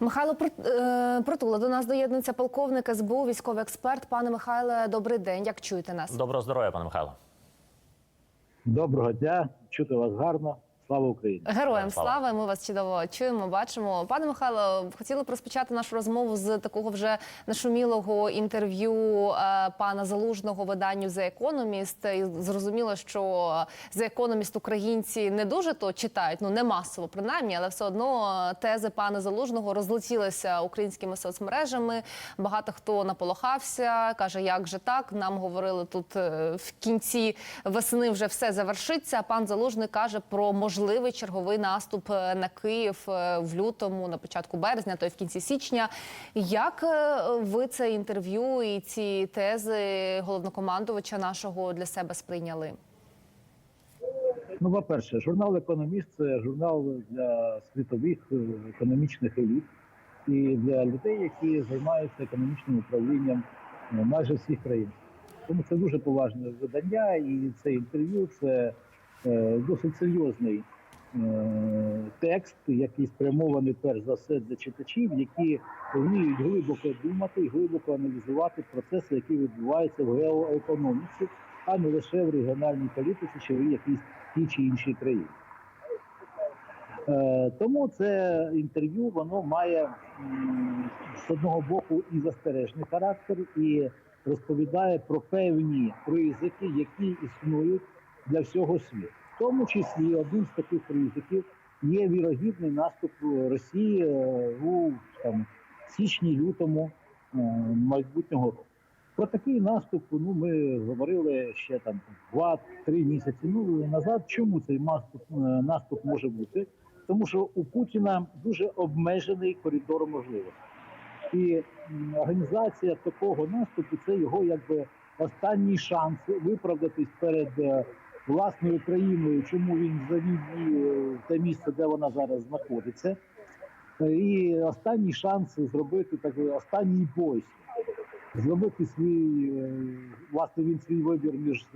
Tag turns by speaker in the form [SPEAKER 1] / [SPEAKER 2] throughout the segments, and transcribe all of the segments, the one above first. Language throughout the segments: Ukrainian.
[SPEAKER 1] Михайло е, Притула до нас доєднується полковник СБУ, військовий експерт. Пане Михайле, добрий день. Як чуєте нас?
[SPEAKER 2] Доброго здоров'я, пане Михайло.
[SPEAKER 3] Доброго дня, чути вас гарно. Слава Україні!
[SPEAKER 1] Героям
[SPEAKER 2] Слава.
[SPEAKER 1] слава! Ми вас чудово чуємо, бачимо. Пане Михайло, хотіли б розпочати нашу розмову з такого вже нашумілого інтерв'ю е, пана Залужного виданню The Economist. І зрозуміло, що The Economist українці не дуже то читають, ну не масово принаймні, але все одно тези пана Залужного розлетілися українськими соцмережами. Багато хто наполохався, каже, як же так? Нам говорили тут е, в кінці весни вже все завершиться. Пан Залужний каже про можливий черговий наступ е, на Київ е, в лютому, на початку березня, то й в кінці січня. Як е, ви це інтерв'ю і ці тези головнокомандувача нашого для себе сприйняли?
[SPEAKER 3] Ну, по-перше, журнал Економіст це журнал для світових економічних еліт і для людей, які займаються економічним управлінням майже всіх країн. Тому це дуже поважне видання, і це інтерв'ю це досить серйозний е, текст, який спрямований перш за все для читачів, які вміють глибоко думати і глибоко аналізувати процеси, які відбуваються в геоекономіці, а не лише в регіональній політиці чи в якійсь тій чи іншій країні. Е, Тому це інтерв'ю воно має з одного боку і застережний характер, і розповідає про певні ризики, які існують для всього світу. В тому числі один з таких ризиків є вірогідний наступ Росії е, у там, січні-лютому е, майбутнього року. Про такий наступ ну, ми говорили ще там 2-3 місяці ну, назад. Чому цей наступ, е, наступ може бути? Тому що у Путіна дуже обмежений коридор можливостей. І організація такого наступу це його якби останній шанс виправдатись перед власною країною, чому він завів її е, те місце, де вона зараз знаходиться. Е, І останній шанс зробити такий останній бой. Зробити свій е, власне він свій вибір між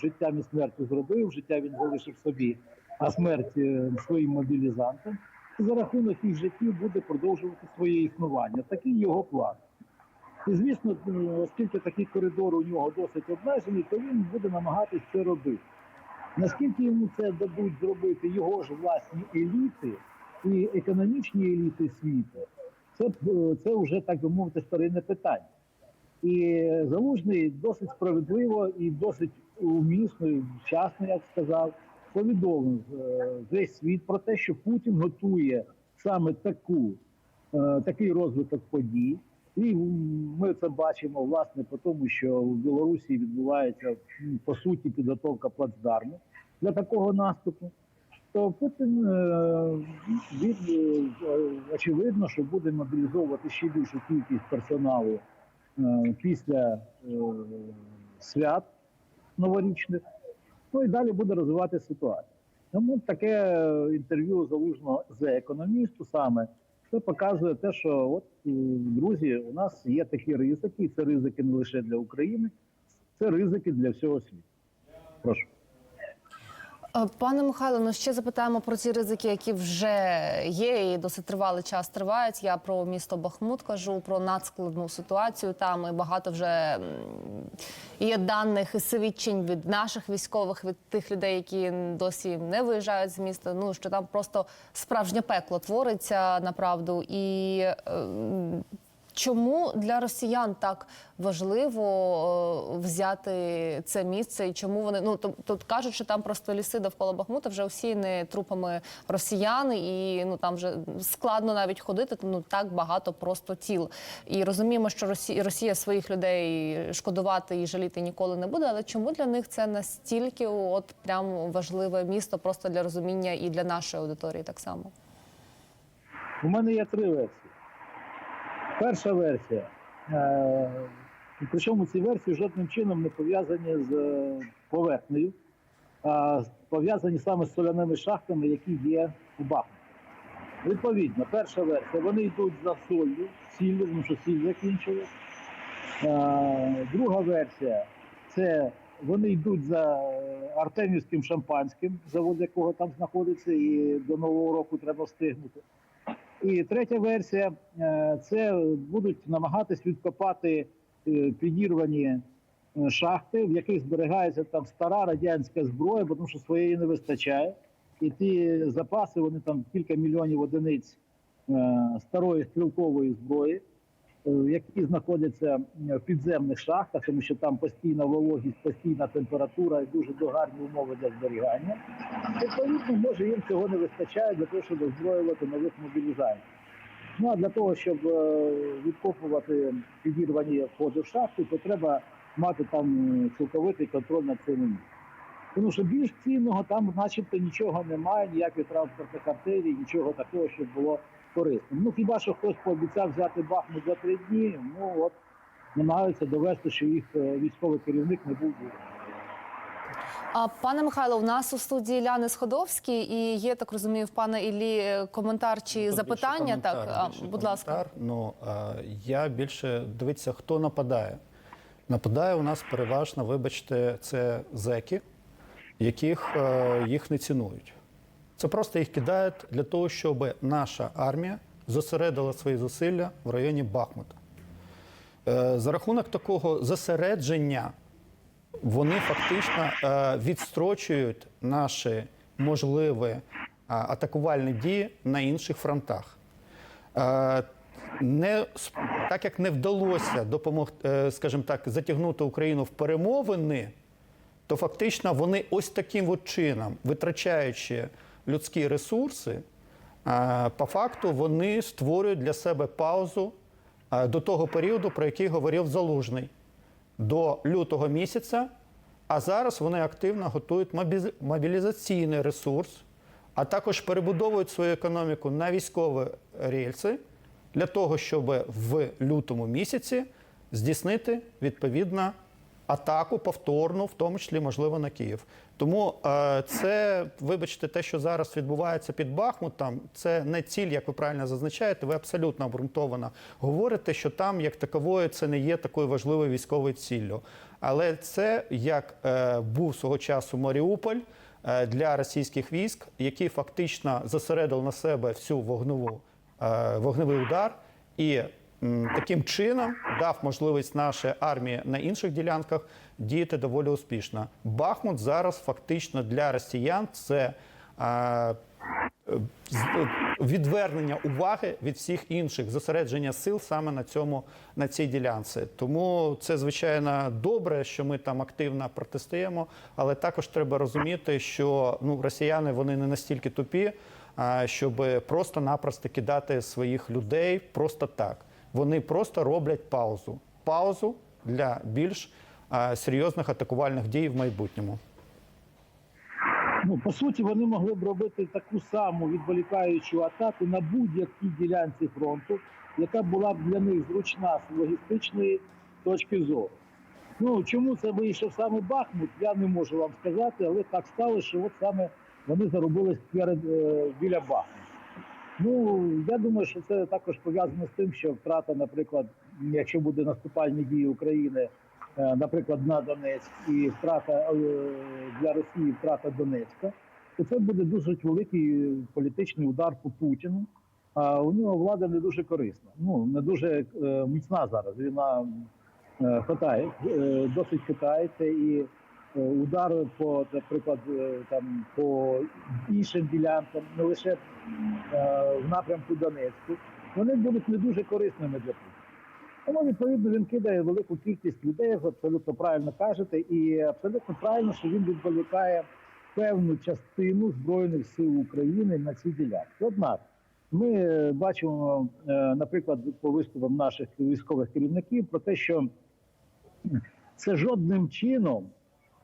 [SPEAKER 3] життям і смертю зробив. Життя він залишив собі, а смерть е, своїм мобілізантам. За рахунок їх життів буде продовжувати своє існування. Такий його план. І звісно, е, оскільки такий коридор у нього досить обмежений, то він буде намагатись це робити. Наскільки йому це дадуть зробити його ж власні еліти і економічні еліти світу, це, е, це вже так би мовити старинне питання. І залужний досить справедливо і досить умісно, і вчасно, як сказав, повідомив е, весь світ про те, що Путін готує саме таку, е, такий розвиток подій. І ми це бачимо власне по тому, що в Білорусі відбувається по суті підготовка плацдарму для такого наступу. То Путін е, він е, очевидно, що буде мобілізовувати ще більшу кількість персоналу е, після свят новорічних. Ну і далі буде розвивати ситуацію. Тому таке інтерв'ю залужного з економісту саме це показує те, що от друзі, у нас є такі ризики, і це ризики не лише для України, це ризики для всього світу. Прошу.
[SPEAKER 1] Е, Пане Михайло, ну ще запитаємо про ці ризики, які вже є і досить тривалий час тривають. Я про місто Бахмут кажу, про надскладну ситуацію. Там і багато вже є даних і свідчень від наших військових, від тих людей, які досі не виїжджають з міста. Ну що там просто справжнє пекло твориться направду і. Чому для росіян так важливо е, взяти це місце, і чому вони ну тут, кажуть, що там просто ліси довкола Бахмута вже усіяні трупами росіян, і ну там вже складно навіть ходити. ну так багато просто тіл. І розуміємо, що Росія, Росія своїх людей шкодувати і жаліти ніколи не буде. Але чому для них це настільки от прям важливе місто, просто для розуміння і для нашої аудиторії так само?
[SPEAKER 3] У мене є три версії. Перша версія. Е, причому ці версії жодним чином не пов'язані з е, поверхнею, а пов'язані саме з соляними шахтами, які є у Бахмуті. Відповідно, перша версія. Вони йдуть за солью, сіллю, тому що сіль закінчилась. Е, друга версія це вони йдуть за Артемівським шампанським, завод якого там знаходиться, і до Нового року треба встигнути. І третя версія е, це будуть намагатись відкопати е, підірвані е, шахти, в яких зберігається там стара радянська зброя, тому що своєї не вистачає. І ті запаси, вони там кілька мільйонів одиниць старої стрілкової зброї, які знаходяться в підземних шахтах, тому що там постійна вологість, постійна температура і дуже догарні умови для зберігання. Відповідно, може їм цього не вистачає для того, щоб озброювати нових мобілізантів. Ну а для того, щоб е, відкопувати підірвані входи в шахти, то треба мати там е, цілковитий контроль над цими місцем. Тому що більш цінного там, начебто, нічого немає, ніяких транспортних артерій, нічого такого, щоб було корисним. Ну хіба що хтось пообіцяв взяти Бахмут за три дні, ну от намагаються довести, що їх е, військовий керівник не був.
[SPEAKER 1] А пане Михайло, у нас у студії Ляни Сходовський, і є так розумію, в пана Іллі е, коментар чи
[SPEAKER 2] Ну,
[SPEAKER 1] запитання. Так, а, будь ласка.
[SPEAKER 2] Ну е, я більше дивіться, хто нападає. Нападає у нас переважно, вибачте, це зеки, яких е, їх не цінують. Це просто їх кидають для того, щоб наша армія зосередила свої зусилля в районі Бахмута. Е, За рахунок такого зосередження вони фактично е, відстрочують наші можливі е, атакувальні дії на інших фронтах. Не, так як не вдалося допомогти, скажімо так, затягнути Україну в перемовини, то фактично вони ось таким от чином, витрачаючи людські ресурси, е, по факту вони створюють для себе паузу е, до того періоду, про який говорив Залужний, до лютого місяця. А зараз вони активно готують мобілізаційний ресурс, а також перебудовують свою економіку на військові рельси для того, щоб в лютому місяці здійснити відповідно атаку повторну, в тому числі, можливо, на Київ. Тому е, це, вибачте, те, що зараз відбувається під Бахмутом, це не ціль, як ви правильно зазначаєте. Ви абсолютно обґрунтовано говорите, що там, як таковою, це не є такою важливою військовою ціллю. Але це як е, був свого часу Маріуполь е, для російських військ, які фактично зосередили на себе всю вогневу вогневий удар і таким чином дав можливість нашій армії на інших ділянках діяти доволі успішно. Бахмут зараз фактично для росіян це. відвернення уваги від всіх інших зосередження сил саме на цьому на цій ділянці. Тому це звичайно добре, що ми там активно протистоїмо, але також треба розуміти, що ну росіяни вони не настільки тупі, щоб просто-напросто кидати своїх людей просто так. Вони просто роблять паузу. Паузу для більш а, серйозних атакувальних дій в майбутньому.
[SPEAKER 3] Ну, по суті, вони могли б робити таку саму відволікаючу атаку на будь-якій ділянці фронту, яка була б для них зручна з логістичної точки зору. Ну чому це вийшов саме Бахмут, я не можу вам сказати, але так сталося, що от саме вони заробились перед е, біля Бахмута. Ну я думаю, що це також пов'язано з тим, що втрата, наприклад, якщо буде наступальні дії України, е, наприклад, на Донецьк, і втрата е, для Росії втрата Донецька, то це буде дуже великий політичний удар по Путіну. А у нього влада не дуже корисна. Ну не дуже е, міцна зараз. Вона хитає, досить хитається і е, удар по, наприклад, е, там по іншим ділянкам, не лише е, в напрямку Донецьку, вони будуть не дуже корисними для Путіна. Тому відповідно він кидає велику кількість людей, ви абсолютно правильно кажете, і абсолютно правильно, що він відволікає певну частину збройних сил України на ці ділянки. Однак ми бачимо, наприклад, по виступам наших військових керівників про те, що це жодним чином,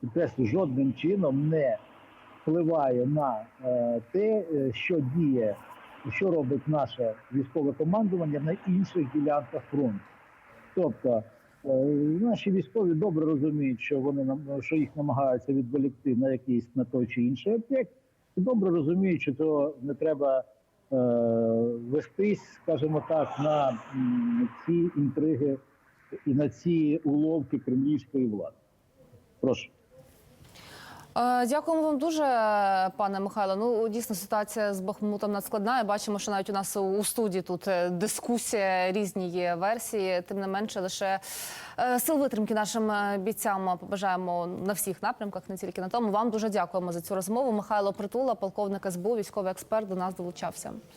[SPEAKER 3] підкреслю, жодним чином не впливає на е, те, е, що діє, що робить наше військове командування на інших ділянках фронту. Тобто е, наші військові добре розуміють, що вони що їх намагаються відволікти на якийсь на той чи інший об'єкт, і добре розуміють, що цього не треба вестись, скажімо так, на ці інтриги і на ці уловки кремлівської влади. Прошу.
[SPEAKER 1] Е, Дякуємо вам дуже, пане Михайло. Ну дійсно ситуація з Бахмутом надскладна. І Бачимо, що навіть у нас у студії тут е, дискусія, різні є версії. Тим не менше, лише е, сил витримки нашим бійцям побажаємо на всіх напрямках, не тільки на тому. Вам дуже дякуємо за цю розмову. Михайло Притула, полковник СБУ, військовий експерт, до нас долучався.